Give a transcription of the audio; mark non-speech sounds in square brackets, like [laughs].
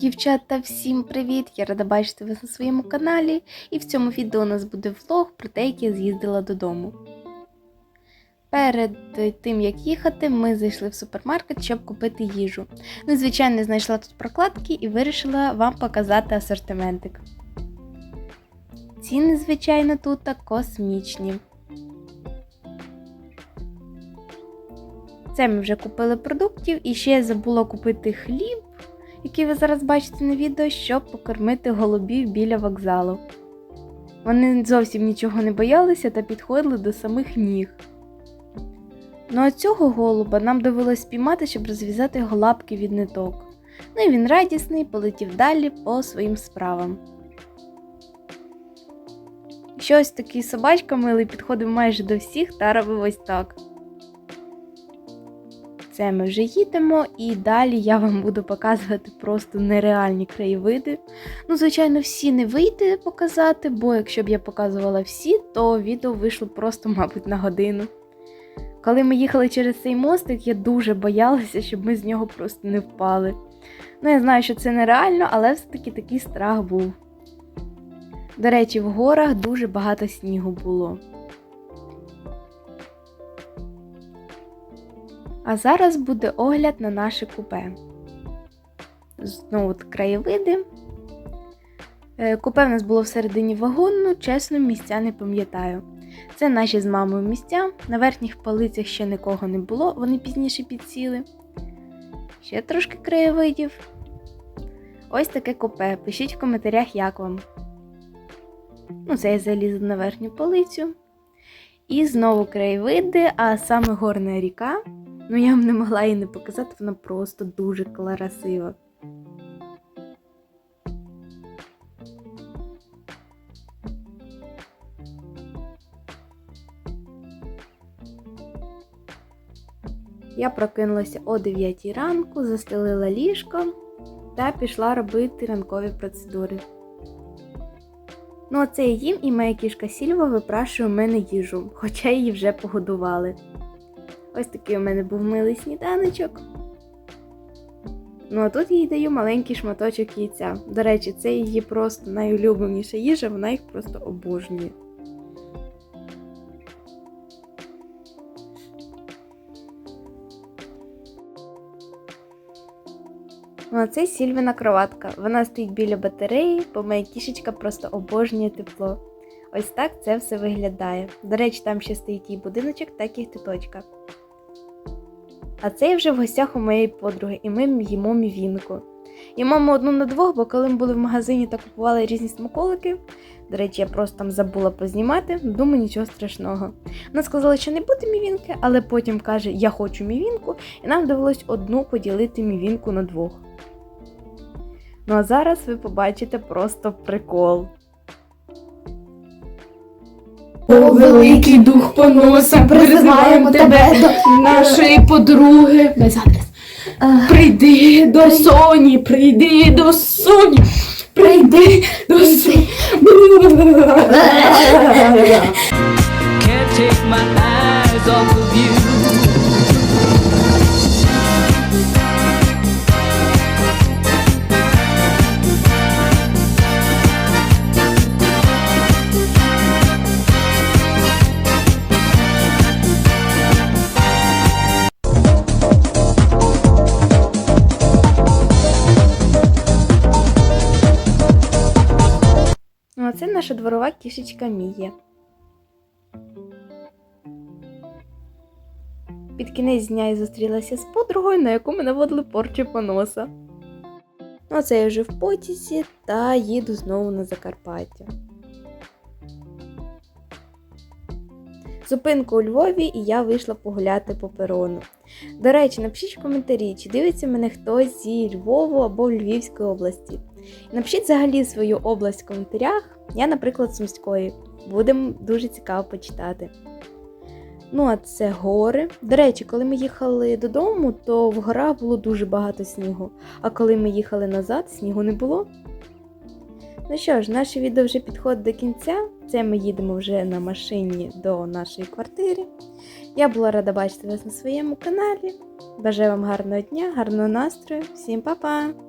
Дівчата, всім привіт! Я рада бачити вас на своєму каналі, і в цьому відео у нас буде влог про те, як я з'їздила додому. Перед тим, як їхати, ми зайшли в супермаркет, щоб купити їжу. Ну, звичайно, знайшла тут прокладки і вирішила вам показати асортиментик. Ціни, звичайно, тут космічні. Це ми вже купили продуктів і ще забула купити хліб який ви зараз бачите на відео, щоб покормити голубів біля вокзалу. Вони зовсім нічого не боялися та підходили до самих ніг. Ну а цього голуба нам довелось спіймати, щоб розв'язати його лапки від ниток. Ну і він радісний, полетів далі по своїм справам. Ще ось такий собачка милий підходив майже до всіх та робив ось так. Це ми вже їдемо, і далі я вам буду показувати просто нереальні краєвиди. Ну, звичайно, всі не вийде показати, бо якщо б я показувала всі, то відео вийшло просто, мабуть, на годину. Коли ми їхали через цей мостик, я дуже боялася, щоб ми з нього просто не впали. Ну, я знаю, що це нереально, але все-таки такий страх був. До речі, в горах дуже багато снігу було. А зараз буде огляд на наше купе. Знову краєвиди. Е, Купе в нас було всередині вагону, чесно, місця не пам'ятаю. Це наші з мамою місця. На верхніх полицях ще нікого не було, вони пізніше підсіли. Ще трошки краєвидів. Ось таке купе. Пишіть в коментарях, як вам. Ну, це я залізла на верхню полицю. І знову краєвиди, а саме горна ріка. Ну, я вам не могла її не показати, вона просто дуже красива. Я прокинулася о 9 ранку, застелила ліжко та пішла робити ранкові процедури. Ну, це я їм і моя кішка Сільва випрашує у мене їжу, хоча її вже погодували. Ось такий у мене був милий сніданочок. Ну, а тут їй даю маленький шматочок яйця. До речі, це її просто найулюбленіша їжа, вона їх просто обожнює. Це Сільвіна кроватка. Вона стоїть біля батареї, бо моя кішечка просто обожнює тепло. Ось так це все виглядає. До речі, там ще стоїть її будиночок, так і титочка. А це я вже в гостях у моєї подруги, і ми їмо мівінку. Їмо одну на двох, бо коли ми були в магазині та купували різні смаколики. До речі, я просто там забула познімати, думаю, нічого страшного. Вона сказала, що не буде мівінки, але потім каже, я хочу мівінку, і нам довелось одну поділити мівінку на двох. Ну а зараз ви побачите просто прикол. О, великий дух поноса, призиваємо тебе до нашої подруги. Без адрес. Прийди до Соні, прийди до Соні, прийди до Соні. [laughs] Can't take my eyes off of you. Це наша дворова кішечка Мія. Під кінець дня я зустрілася з подругою, на яку ми наводили порчу поноса. Ну, а це я вже в потязі та їду знову на Закарпаття. Зупинку у Львові і я вийшла погуляти по перону. До речі, напишіть в коментарі, чи дивиться мене хтось зі Львову або Львівської області. І напишіть взагалі свою область в коментарях. Я, наприклад, Сумської. Буде дуже цікаво почитати. Ну, а це гори. До речі, коли ми їхали додому, то в горах було дуже багато снігу. А коли ми їхали назад, снігу не було. Ну що ж, наше відео вже підходить до кінця. Це ми їдемо вже на машині до нашої квартири. Я була рада бачити вас на своєму каналі. Бажаю вам гарного дня, гарного настрою. Всім па-па!